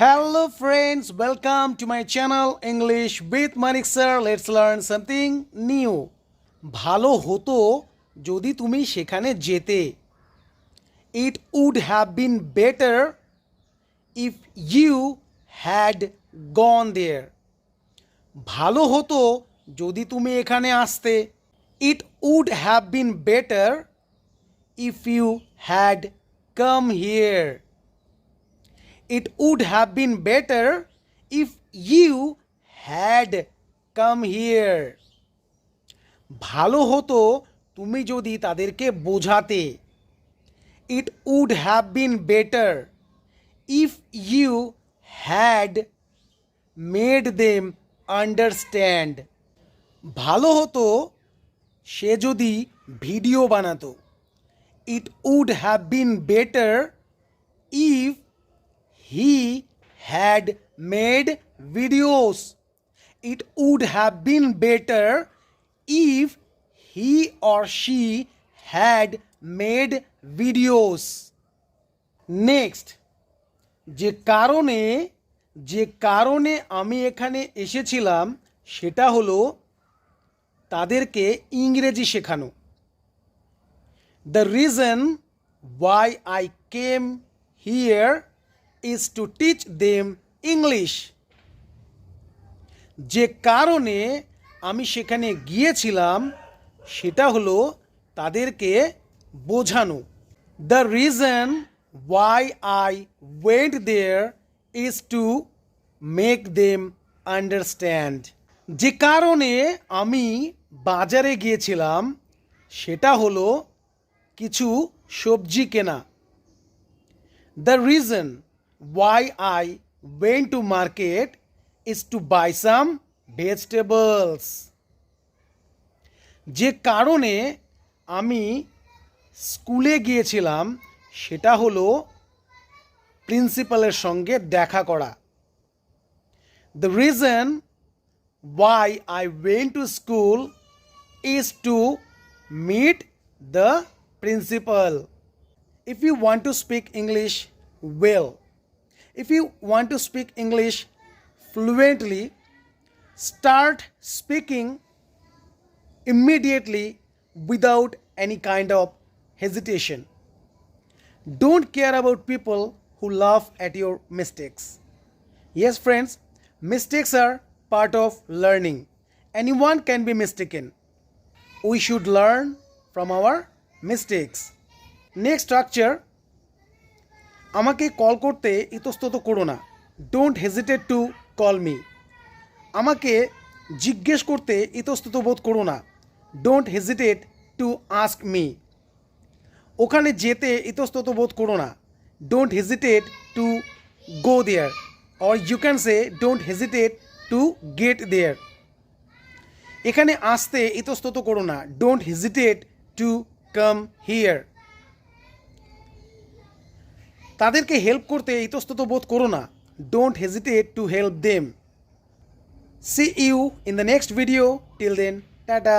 Hello friends, welcome to my channel English with Manik sir. Let's learn something new. ভালো হতো যদি তুমি সেখানে যেতে। It would have been better if you had gone there ভালো হতো যদি তুমি এখানে আসতে। It would have been better if you had come here it would have been better if you had come here. ভালো হতো তুমি যদি তাদেরকে বোঝাতে। It would have been better if you had made them understand ভালো হতো সে যদি ভিডিও বানাতো। It would have been better if he had made videos. It would have been better if he or she had made videos. Next যে কারণে যে কারণে আমি এখানে এসেছিলাম সেটা হলো তাদেরকে ইংরেজি শেখানো the reason why I came here is to teach them English. যে কারণে আমি সেখানে গিয়েছিলাম, সেটা হলো তাদেরকে বোঝানো। The reason why I went there is to make them understand যে কারণে আমি বাজারে গিয়েছিলাম, সেটা হলো কিছু সবজি কেনা। The reason why I went to market is to buy some vegetables. যে কারণে আমি স্কুলে গিয়েছিলাম সেটা হলো প্রিন্সিপালের সঙ্গে দেখা করা the reason why I went to school is to meet the principal if you want to speak English well, If you want to speak English fluently, start speaking immediately without any kind of hesitation. Don't care about people who laugh at your mistakes. Yes, friends, mistakes are part of learning. Anyone can be mistaken. We should learn from our mistakes. Next structure আমাকে call করতে ইতস্তত করো না। Don't hesitate to call me আমাকে জিজ্ঞেস করতে ইতস্তত বোধ করো না। Don't hesitate to ask me ওখানে যেতে ইতস্তত বোধ করো না। Don't hesitate to go there or you can say don't hesitate to get there এখানে আসতে ইতস্তত করো না। Don't hesitate to come here তাদেরকে হেল্প করতে ইতস্তত বোধ করো না। Don't hesitate to help them see you in the next video till then tata.